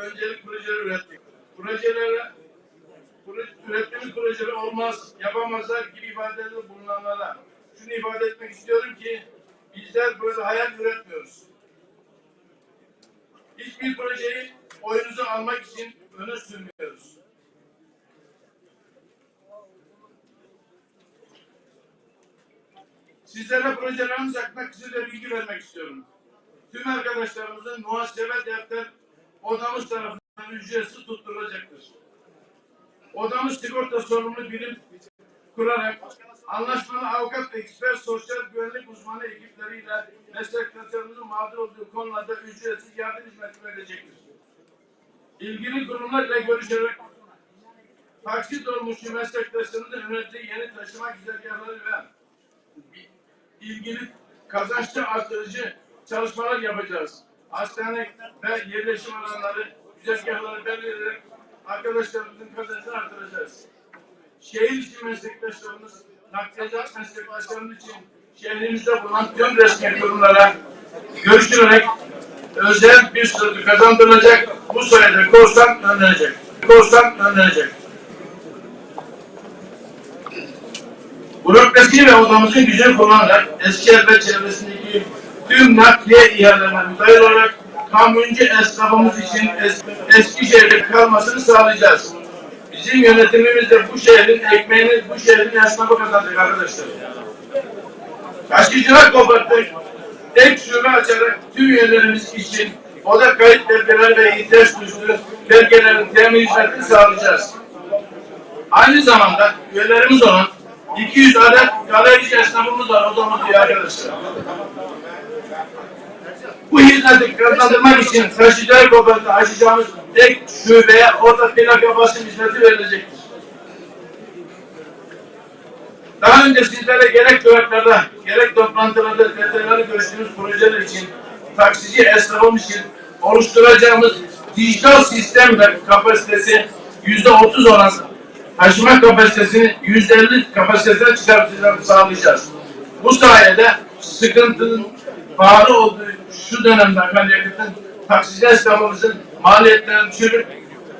öncelik projeler ürettik. Projelere proje, ürettiğimiz projeler olmaz, yapamazlar gibi ifadelerde bulunanlara şunu ifade etmek istiyorum ki bizler böyle hayal üretmiyoruz. Hiçbir projeyi oyunuzu almak için öne sürmüyoruz. Sizlere projelerimiz hakkında kısaca bilgi vermek istiyorum. Tüm arkadaşlarımızın muhasebe defter odamız tarafından ücretsiz tutturulacaktır. Odamız sigorta sorumlu birim kurarak anlaşmalı avukat ve eksper sosyal güvenlik uzmanı ekipleriyle meslektaşlarımızın mağdur olduğu konularda ücretsiz yardım hizmeti verecektir. İlgili kurumlarla görüşerek taksi dolmuşçu meslektaşlarımızın yönettiği yeni taşıma güzergahları ve ilgili kazançlı artırıcı çalışmalar yapacağız. Hastane ve yerleşim alanları, güzergahları belirleyerek arkadaşlarımızın kazancını artıracağız. Şehir içi meslektaşlarımız, nakliyat meslektaşlarımız için şehrimizde bulunan tüm resmi kurumlara görüşülerek özel bir statü kazandırılacak. Bu sayede korsan önlenecek. Korsan önlenecek. Bürokrasi ve odamızın gücünü kullanarak Eskişehir ve çevresindeki tüm nakliye ihalelerine olarak kamyoncu esnafımız için es Eskişehir'de kalmasını sağlayacağız. Bizim yönetimimiz de bu şehrin ekmeğini bu şehrin esnafı kazanacak arkadaşlar. Taşıyıcılar kooperatif tek şube açarak tüm üyelerimiz için oda kayıt belgeleri ve ihtiyaç duyduğu belgelerin temin hizmetini sağlayacağız. Aynı zamanda üyelerimiz olan 200 adet galerici esnafımız var odamız diyor arkadaşlar. Bu hizmeti kazandırmak için taşıyıcılar kooperatifinde açacağımız tek şubeye orada plaka basım hizmeti verilecektir. Daha önce sizlere gerek duraklarda, gerek toplantılarda detayları görüştüğümüz projeler için taksici esnafımız için oluşturacağımız dijital sistem ve kapasitesi yüzde otuz olan taşıma kapasitesini yüzde elli kapasitesine çıkartacağını sağlayacağız. Bu sayede sıkıntının pahalı olduğu şu dönemde akaryakıtın taksici esnafımızın maliyetlerini düşürüp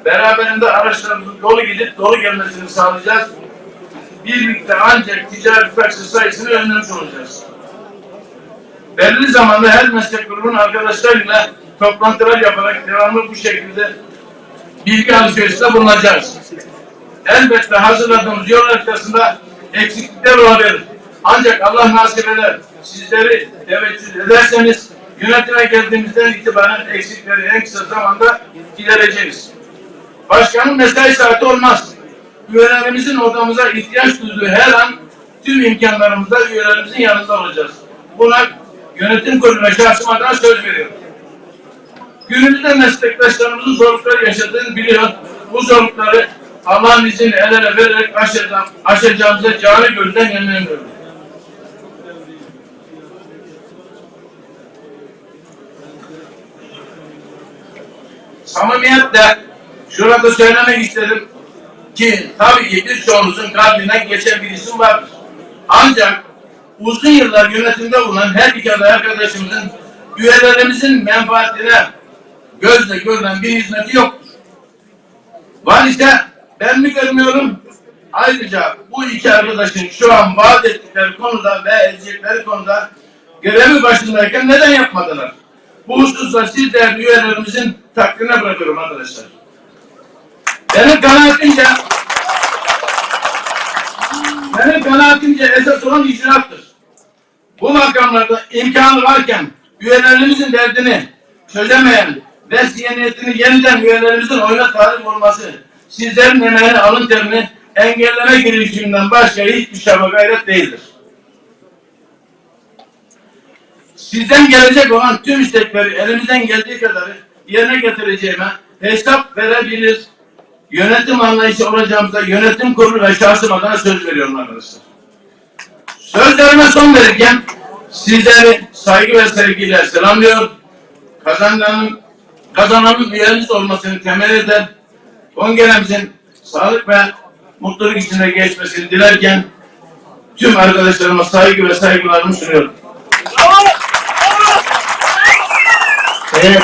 beraberinde araçlarımızın dolu gidip dolu gelmesini sağlayacağız. Birlikte ancak ticari taksi sayısını önlemiş olacağız. Belli zamanda her meslek grubunun arkadaşlarıyla toplantılar yaparak devamlı bu şekilde bilgi alışverişinde bulunacağız. Elbette hazırladığımız yol haritasında eksiklikler olabilir. Ancak Allah nasip eder. Sizleri teveccüh ederseniz yönetime geldiğimizden itibaren eksikleri en kısa zamanda gidereceğiz. Başkanın mesai saati olmaz. Üyelerimizin odamıza ihtiyaç duyduğu her an tüm imkanlarımızda üyelerimizin yanında olacağız. Buna yönetim kurulu ve şahsım söz veriyorum. Günümüzde meslektaşlarımızın zorlukları yaşadığını biliyor. Bu zorlukları Allah'ın izniyle el ele vererek aşacağım, aşacağımıza canı gözden yemin Samimiyetle şurada söylemek istedim ki tabii ki birçoğunuzun kalbinden geçen bir isim vardır. Ancak uzun yıllar yönetimde bulunan her iki aday arkadaşımızın üyelerimizin menfaatine gözle görülen bir hizmeti yoktur. Var ise ben mi görmüyorum? Ayrıca bu iki arkadaşın şu an vaat ettikleri konuda ve edecekleri konuda görevi başındayken neden yapmadılar? Bu hususta siz değerli üyelerimizin takdirine bırakıyorum arkadaşlar. Benim kanaatimce benim kanaatimce esas olan icraattır. Bu makamlarda imkanı varken üyelerimizin derdini çözemeyen ve zihniyetini yeniden üyelerimizin oyuna talip olması sizlerin emeğini alın terini engelleme girişiminden başka hiçbir çaba gayret değildir. Sizden gelecek olan tüm istekleri elimizden geldiği kadarı yerine getireceğime hesap verebilir, yönetim anlayışı olacağımıza yönetim kurulu ve şahsım adına söz veriyorum arkadaşlar. Sözlerime son verirken sizleri saygı ve sevgiyle selamlıyorum. Kazananın, kazananın üyemiz olmasını temel eder. Kongremizin sağlık ve mutluluk içinde geçmesini dilerken tüm arkadaşlarıma saygı ve saygılarımı sunuyorum. Evet.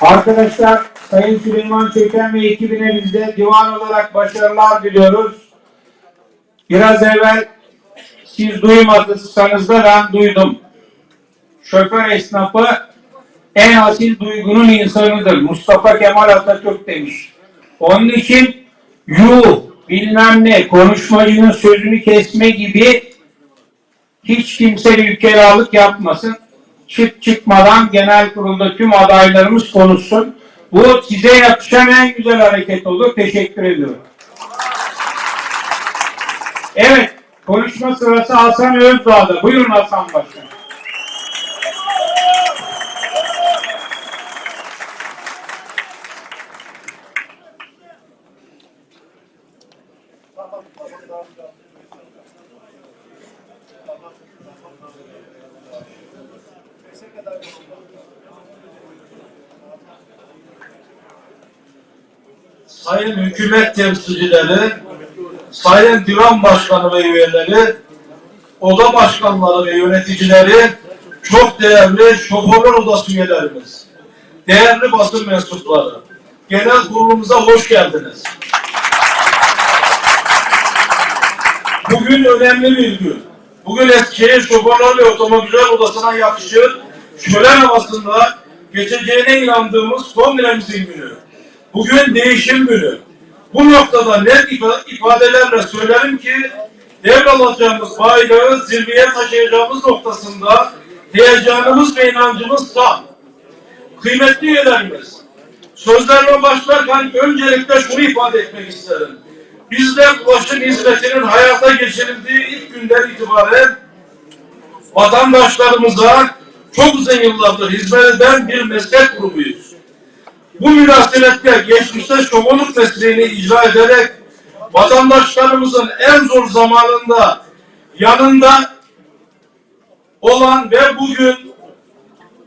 Arkadaşlar Sayın Süleyman Çöken ve ekibine biz de divan olarak başarılar diliyoruz. Biraz evvel siz duymadıysanız da ben duydum. Şoför esnafı en asil duygunun insanıdır. Mustafa Kemal Atatürk demiş. Onun için yuh, bilmem ne, konuşmacının sözünü kesme gibi hiç kimse bir ülkelalık yapmasın. Çık çıkmadan genel kurulda tüm adaylarımız konuşsun. Bu size yakışan en güzel hareket olur. Teşekkür ediyorum. Evet, konuşma sırası Hasan Özdağ'da. Buyurun Hasan Başkan. Sayın hükümet temsilcileri, sayın divan başkanı ve üyeleri, oda başkanları ve yöneticileri, çok değerli şoförler odası üyelerimiz, değerli basın mensupları, genel kurulumuza hoş geldiniz. Bugün önemli bir gün. Bugün Eskişehir Şoförler ve Otomobilciler Odası'na yakışır, şölen havasında geçeceğine inandığımız kongremizin günü. Bugün değişim günü. Bu noktada net ifa- ifadelerle söylerim ki devralacağımız bayrağı zirveye taşıyacağımız noktasında heyecanımız ve inancımız tam. Kıymetli üyelerimiz, sözlerime başlarken öncelikle şunu ifade etmek isterim. Bizler ulaşım hizmetinin hayata geçirildiği ilk günden itibaren vatandaşlarımıza çok uzun yıllardır hizmet eden bir meslek grubuyuz. Bu münasebetle geçmişte şoförlük mesleğini icra ederek vatandaşlarımızın en zor zamanında yanında olan ve bugün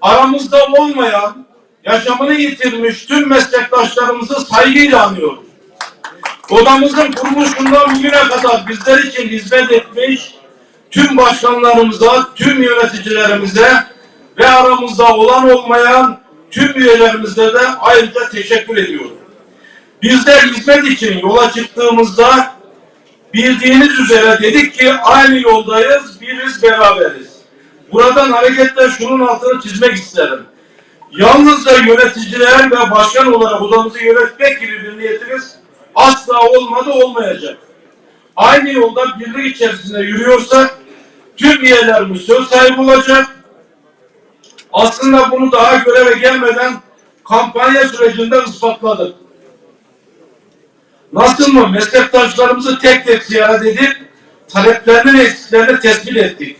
aramızda olmayan, yaşamını yitirmiş tüm meslektaşlarımızı saygıyla anıyoruz. Odamızın kuruluşundan bugüne kadar bizler için hizmet etmiş tüm başkanlarımıza, tüm yöneticilerimize ve aramızda olan olmayan tüm üyelerimize de ayrıca teşekkür ediyorum. Bizler hizmet için yola çıktığımızda bildiğiniz üzere dedik ki aynı yoldayız, biriz, beraberiz. Buradan hareketle şunun altını çizmek isterim. Yalnızca yöneticiler ve başkan olarak odamızı yönetmek gibi bir niyetimiz asla olmadı, olmayacak. Aynı yolda birlik içerisinde yürüyorsak tüm üyelerimiz söz sahibi olacak, aslında bunu daha göreve gelmeden kampanya sürecinde ispatladık. Nasıl mı meslektaşlarımızı tek tek ziyaret edip taleplerini ve eksiklerini tespit ettik.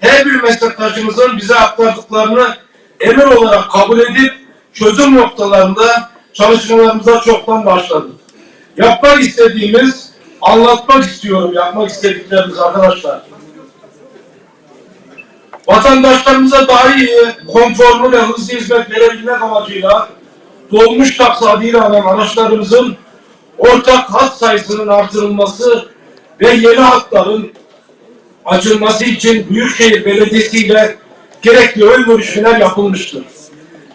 Her bir meslektaşımızın bize aktardıklarını emir olarak kabul edip çözüm noktalarında çalışmalarımıza çoktan başladık. Yapmak istediğimiz, anlatmak istiyorum yapmak istediklerimiz arkadaşlar vatandaşlarımıza daha iyi, konforlu ve hızlı hizmet verebilmek amacıyla dolmuş taksi adıyla alan araçlarımızın ortak hat sayısının artırılması ve yeni hatların açılması için Büyükşehir Belediyesi ile gerekli ön görüşmeler yapılmıştır.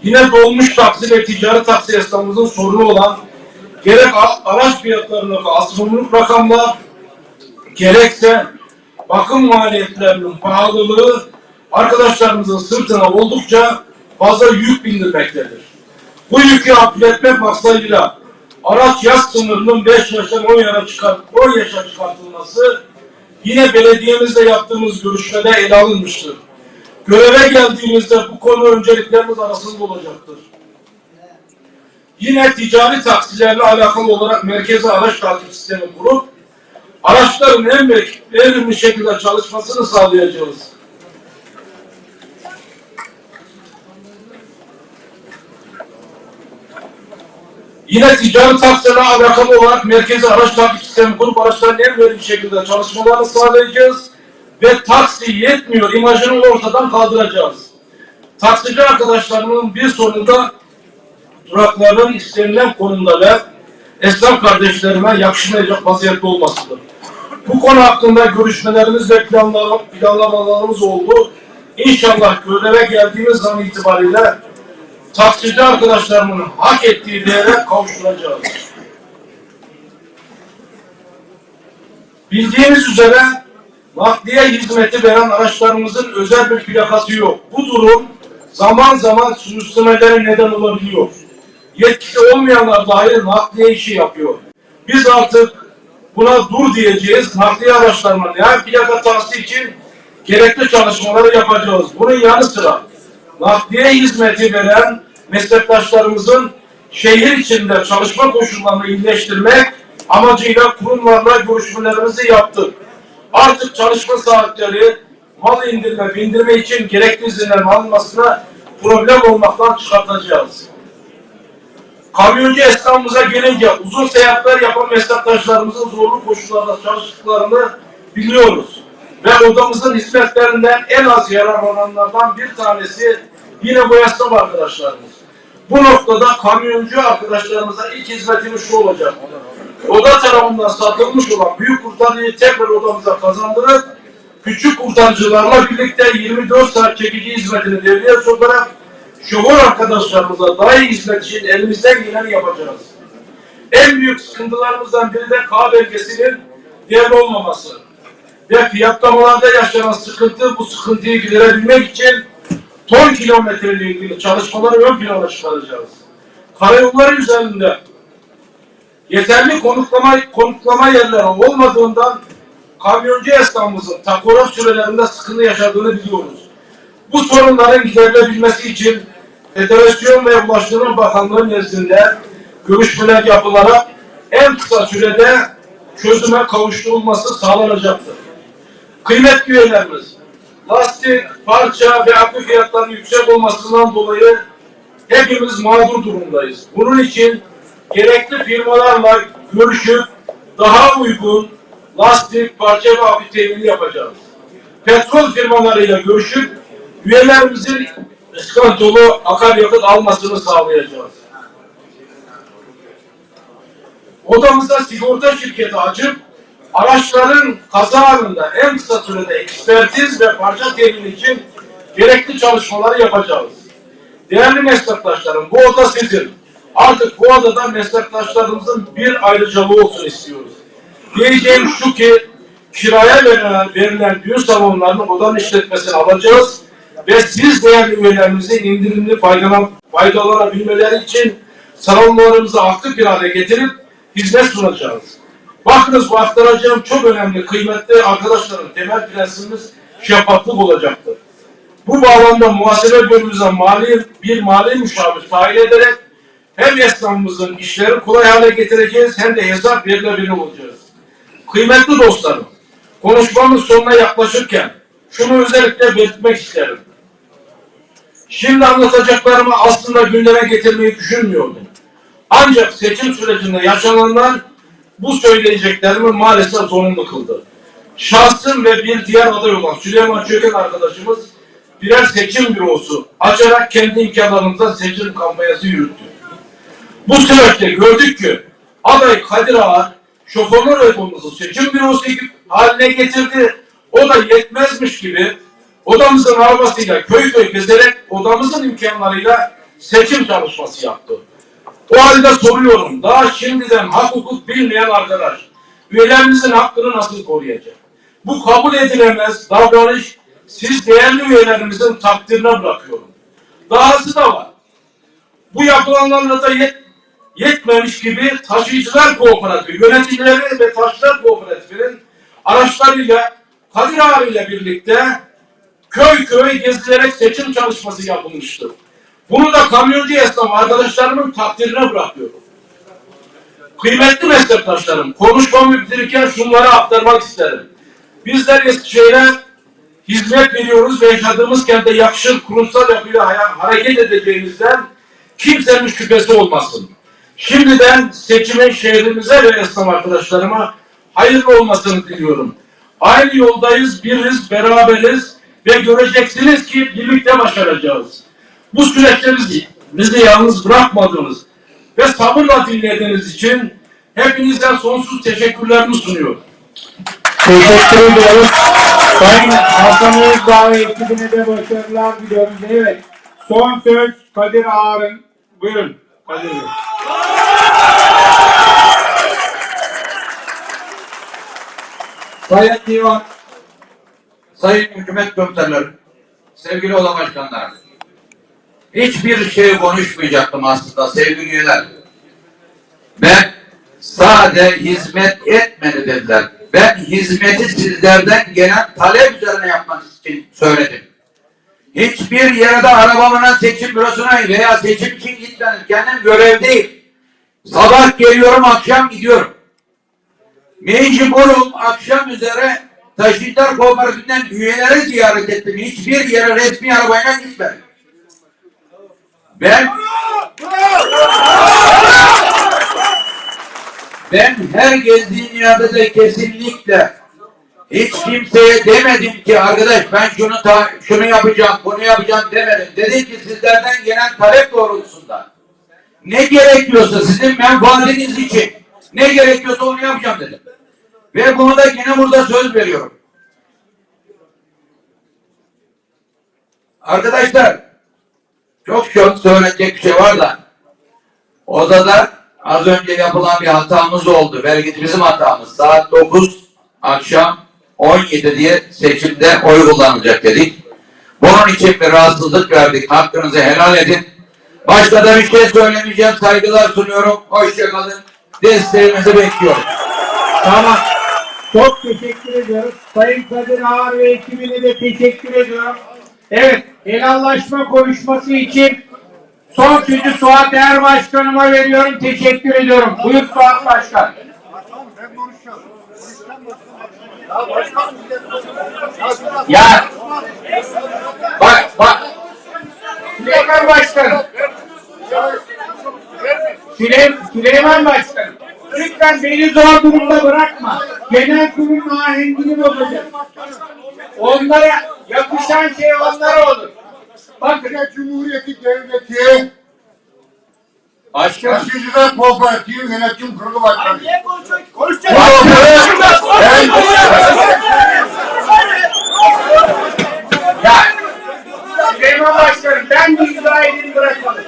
Yine dolmuş taksi ve ticari taksi esnafımızın sorunu olan gerek araç fiyatlarındaki astronomik rakamlar gerekse bakım maliyetlerinin pahalılığı arkadaşlarımızın sırtına oldukça fazla yük bindirmektedir. Bu yükü hafifletmek maksadıyla araç yaz sınırının 5 yaştan 10 yaşa, çıkart, 10 yaşa çıkartılması yine belediyemizle yaptığımız görüşmede ele alınmıştır. Göreve geldiğimizde bu konu önceliklerimiz arasında olacaktır. Yine ticari taksilerle alakalı olarak merkezi araç takip sistemi kurup araçların en verimli şekilde çalışmasını sağlayacağız. Yine ticari taksilerle alakalı olarak merkezi araç takip sistemi kurup araçların en verimli şekilde çalışmalarını sağlayacağız ve taksi yetmiyor imajını ortadan kaldıracağız. Taksici arkadaşlarımın bir sorunu da durakların istenilen konumda ve esnaf kardeşlerime yakışmayacak vaziyette olmasıdır. Bu konu hakkında görüşmelerimiz ve planlar, planlamalarımız oldu. İnşallah göreve geldiğimiz zaman itibariyle taksici arkadaşlarımın hak ettiği değere kavuşturacağız. Bildiğiniz üzere nakliye hizmeti veren araçlarımızın özel bir plakası yok. Bu durum zaman zaman sürüslemelere neden olabiliyor. Yetkisi olmayanlar dahi nakliye işi yapıyor. Biz artık buna dur diyeceğiz. Nakliye araçlarına yani plaka tahsisi için gerekli çalışmaları yapacağız. Bunun yanı sıra nakliye hizmeti veren meslektaşlarımızın şehir içinde çalışma koşullarını iyileştirmek amacıyla kurumlarla görüşmelerimizi yaptık. Artık çalışma saatleri mal indirme, bindirme için gerekli izinlerin alınmasına problem olmaktan çıkartacağız. Kamyoncu esnafımıza gelince uzun seyahatler yapan meslektaşlarımızın zorlu koşullarda çalıştıklarını biliyoruz. Ve odamızın hizmetlerinden en az yararlananlardan bir tanesi yine bu esnaf arkadaşlarımız. Bu noktada kamyoncu arkadaşlarımıza ilk hizmetimiz şu olacak. Oda tarafından satılmış olan büyük kurtarıcıyı tekrar odamıza kazandırıp küçük kurtarıcılarla birlikte 24 saat çekici hizmetini devreye sokarak şoför arkadaşlarımıza daha iyi hizmet için elimizden geleni yapacağız. En büyük sıkıntılarımızdan biri de K belgesinin değerli olmaması. Ve fiyatlamalarda yaşanan sıkıntı bu sıkıntıyı giderebilmek için ton kilometre ile ilgili çalışmaları ön plana çıkaracağız. Karayolları üzerinde yeterli konutlama, konutlama yerleri olmadığından kamyoncu esnafımızın takora sürelerinde sıkıntı yaşadığını biliyoruz. Bu sorunların giderilebilmesi için Federasyon ve Ulaştırma Bakanlığı nezdinde görüşmeler yapılarak en kısa sürede çözüme kavuşturulması sağlanacaktır. Kıymetli üyelerimiz, lastik, parça ve akü fiyatlarının yüksek olmasından dolayı hepimiz mağdur durumdayız. Bunun için gerekli firmalarla görüşüp daha uygun lastik, parça ve akü temini yapacağız. Petrol firmalarıyla görüşüp üyelerimizin iskantolu akaryakıt almasını sağlayacağız. Odamıza sigorta şirketi açıp araçların kaza anında en kısa sürede ekspertiz ve parça temini için gerekli çalışmaları yapacağız. Değerli meslektaşlarım, bu oda sizin. Artık bu odada meslektaşlarımızın bir ayrıcalığı olsun istiyoruz. Diyeceğim şu ki, kiraya verilen, verilen düğün salonlarının odanın işletmesini alacağız ve siz değerli üyelerimizin indirimli faydalan, faydalanabilmeleri için salonlarımızı aktif bir hale getirip hizmet sunacağız. Bakınız bu aktaracağım çok önemli, kıymetli arkadaşlarım temel prensibimiz şeffaflık olacaktır. Bu bağlamda muhasebe bölümümüze mali, bir mali müşavir tayin ederek hem esnafımızın işleri kolay hale getireceğiz hem de hesap verilebilir olacağız. Kıymetli dostlarım, konuşmamın sonuna yaklaşırken şunu özellikle belirtmek isterim. Şimdi anlatacaklarımı aslında gündeme getirmeyi düşünmüyordum. Ancak seçim sürecinde yaşananlar bu söyleyeceklerimi maalesef zorunlu kıldı. Şahsım ve bir diğer aday olan Süleyman Çöken arkadaşımız birer seçim bürosu açarak kendi imkanlarımızla seçim kampanyası yürüttü. Bu süreçte gördük ki aday Kadir Ağar şoförler odamızı seçim bürosu haline getirdi. O da yetmezmiş gibi odamızın arabasıyla köy köy gezerek odamızın imkanlarıyla seçim çalışması yaptı. O halde soruyorum, daha şimdiden hak hukuk bilmeyen arkadaş, üyelerimizin hakkını nasıl koruyacak? Bu kabul edilemez davranış siz değerli üyelerimizin takdirine bırakıyorum. Dahası da var. Bu yapılanlarla da yet, yetmemiş gibi taşıyıcılar kooperatifi, yöneticileri ve taşlar kooperatifinin araçlarıyla Kadir ile birlikte köy köy gezilerek seçim çalışması yapılmıştır. Bunu da kamyoncu esnaf arkadaşlarımın takdirine bırakıyorum. Kıymetli meslektaşlarım, konuşmamı bitirirken şunları aktarmak isterim. Bizler Eskişehir'e hizmet veriyoruz ve yaşadığımız kentte yakışır kurumsal yapıyla hareket edeceğimizden kimsenin şüphesi olmasın. Şimdiden seçimin şehrimize ve esnaf arkadaşlarıma hayırlı olmasını diliyorum. Aynı yoldayız, biriz, beraberiz ve göreceksiniz ki birlikte başaracağız. Bu süreçte bizi, bizi yalnız bırakmadınız ve sabırla dinlediğiniz için hepinizden sonsuz teşekkürlerimi sunuyorum. Teşekkür ediyoruz. Sayın Hasan Özdağ ve ekibine de başarılar diliyoruz. Evet. Son söz Kadir Ağar'ın. Buyurun Kadir Bey. Sayın Divan, Sayın Hükümet Komutanları, sevgili oda başkanlar. Hiçbir şey konuşmayacaktım aslında sevgili üyeler. Ben sade hizmet etmedi dediler. Ben hizmeti sizlerden gelen talep üzerine yapmak için söyledim. Hiçbir yerde arabamla seçim bürosuna veya seçim için gitmedim. Kendim görevdeyim. Sabah geliyorum, akşam gidiyorum. Mecburum akşam üzere taşıyıcılar kooperatifinden üyeleri ziyaret ettim. Hiçbir yere resmi arabayla gitmedim. Ben ben her gezdiğim yerde de kesinlikle hiç kimseye demedim ki arkadaş ben şunu ta, şunu yapacağım, bunu yapacağım demedim. Dedim ki sizlerden gelen talep doğrultusunda ne gerekiyorsa sizin menfaatiniz için ne gerekiyorsa onu yapacağım dedim. Ve bunu da yine burada söz veriyorum. Arkadaşlar çok çok söylenecek bir şey var da odada az önce yapılan bir hatamız oldu. Belki bizim hatamız. Saat 9 akşam 17 diye seçimde oy kullanılacak dedik. Bunun için bir rahatsızlık verdik. Hakkınızı helal edin. Başka da bir şey söylemeyeceğim. Saygılar sunuyorum. Hoşçakalın. Desteğinizi bekliyorum. Tamam. Çok teşekkür ediyoruz. Sayın Kadir Ağar ve ekibine de teşekkür ediyorum. Evet, helallaşma konuşması için son sözü Suat Er Başkanıma veriyorum. Teşekkür ediyorum. Buyur Suat Başkan. Ya bak bak Süleyman Başkanım. Süleyman, Süleyman Başkanım. Lütfen beni zor durumda bırakma. Genel kurulun ahengini bozacak. Onlara yakışan şey onlara olur. Bakın Cumhuriyeti Devleti başkanım. Taşıyıcılar Kooperatif Yönetim Kurulu Başkanı. Ya Süleyman Başkanım ben izah edin bırakalım.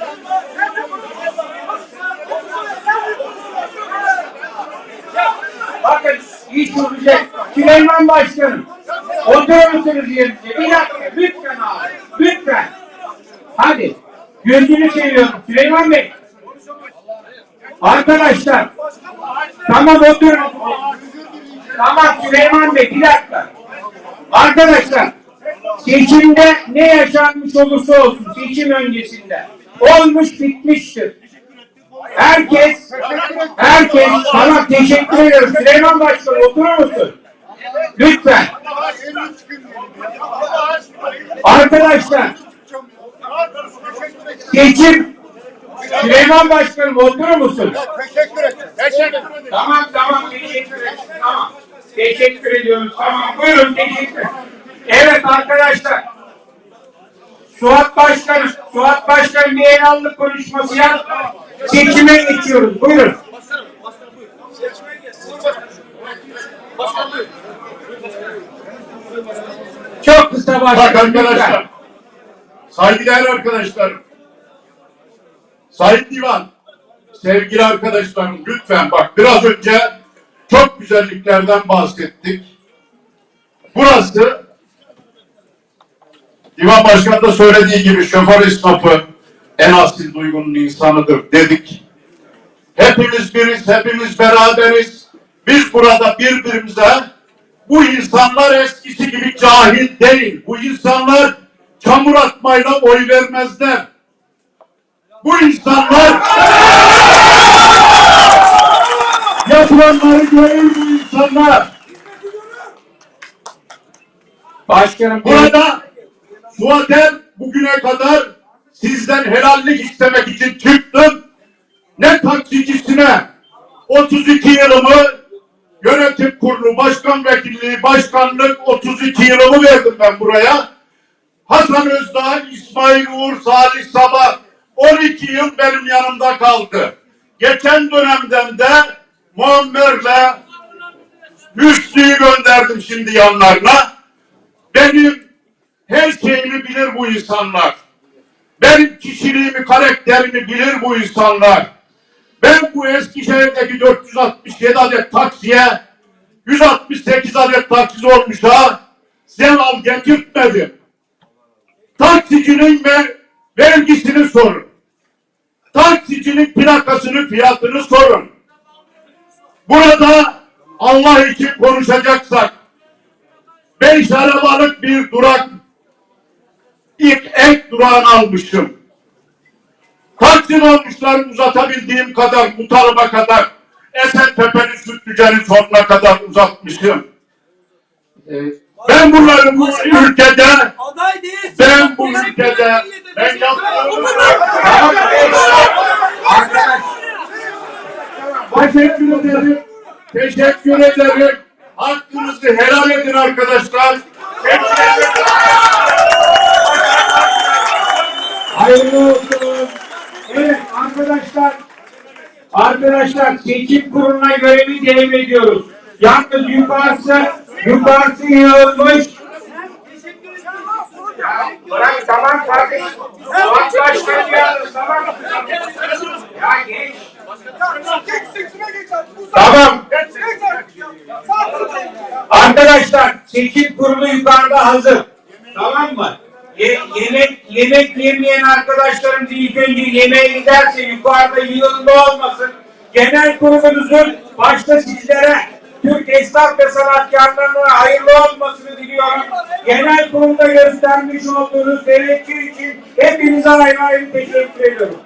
Bakın iş olacak. Süleyman Başkanım. Oturur musunuz yerinize? Dakika lütfen abi. Lütfen. Hadi. Gözünü seviyorum Süleyman Bey. Arkadaşlar. Tamam oturun. Tamam Süleyman Bey bir dakika. Arkadaşlar seçimde ne yaşanmış olursa olsun seçim öncesinde olmuş bitmiştir. Herkes herkes tamam teşekkür ediyorum. Süleyman Başkan oturur musun? Lütfen. Arkadaşlar seçim Süleyman Başkanım oturur musun? Teşekkür ederim. Teşekkür ederim. Tamam tamam teşekkür ederim. Tamam. Teşekkür ediyoruz. Tamam buyurun teşekkür. Evet arkadaşlar. Suat Başkanım, Suat Başkanım bir el aldık konuşması yap. Seçime geçiyoruz. Buyurun. Çok kısa Bak başkanım. arkadaşlar. lütfen. Saygıdeğer arkadaşlarım. Sayın Divan. Sevgili arkadaşlarım lütfen bak biraz önce çok güzelliklerden bahsettik. Burası Divan Başkanı da söylediği gibi şoför esnafı en asil duygunun insanıdır dedik. Hepimiz biriz, hepimiz beraberiz. Biz burada birbirimize bu insanlar eskisi gibi cahil değil. Bu insanlar çamur atmayla oy vermezler. Bu insanlar yapılanları görür bu insanlar. Başkanım Burada Suatel bugüne kadar sizden helallik istemek için çıktım. Ne taksicisine 32 yılımı yönetim kurulu, başkan vekilliği, başkanlık 32 yılımı verdim ben buraya. Hasan Özdağ, İsmail Uğur, Salih Sabah 12 yıl benim yanımda kaldı. Geçen dönemden de Muammer'le Hüsnü'yü gönderdim şimdi yanlarına. Benim her şeyimi bilir bu insanlar. Benim kişiliğimi, karakterimi bilir bu insanlar. Ben bu Eskişehir'deki 467 adet taksiye 168 adet taksiz olmuş ha. Sen al getirtmedim. Taksicinin ver, vergisini sorun. Taksicinin plakasını, fiyatını sorun. Burada Allah için konuşacaksak beş arabalık bir durak ilk ek durağını almışım. Taksi olmuşlar uzatabildiğim kadar bu tarafa kadar Esentepe'nin Sütlüce'nin sonuna kadar uzatmışım. Ben bunları bu ülkede ben bu ülkede ben Arkadaş, Teşekkür ederim. Teşekkür ederim. Hakkınızı helal edin arkadaşlar. Teşekkür ederim. Hayırlı olsun. Evet arkadaşlar. Arkadaşlar seçim kuruluna görevi devrediyoruz. Yalnız yukarısı, yukarısı yığılmış. Bırak tamam kardeşim. Tamam başkanım yalnız tamam. Ya geç. Tamam. Arkadaşlar seçim kurulu yukarıda hazır. Tamam mı? Ye- yemek yemek yemeyen arkadaşlarımız ilk önce yemeğe giderse yukarıda yığılma olmasın. Genel kurulumuzun başta sizlere Türk esnaf ve sanatkarlarına hayırlı olmasını diliyorum. Genel kurulda göstermiş olduğunuz teveccüh için hepinize ayrı ayrı teşekkür ediyorum.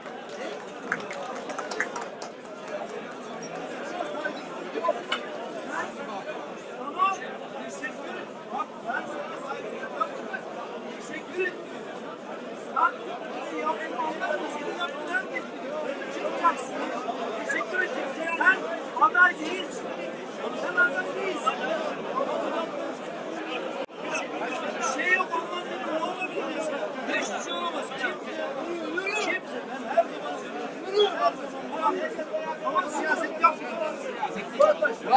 Teşekkür ederim. Sen aday değilsin. Sen aday değilsin. Bir şey yok anladın mı? Ne olabilir ya? Hiçbir şey olamaz. Kimse. Kimse. Ben her zaman söylüyorum. Her zaman. Ama siyaset yapmıyorlar. Ya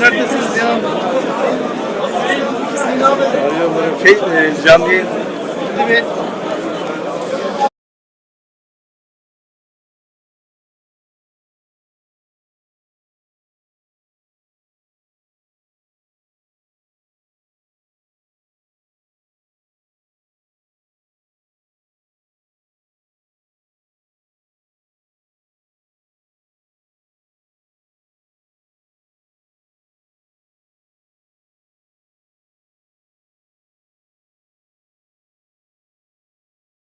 neredesiniz ya? Şey, e, camiye gitti mi?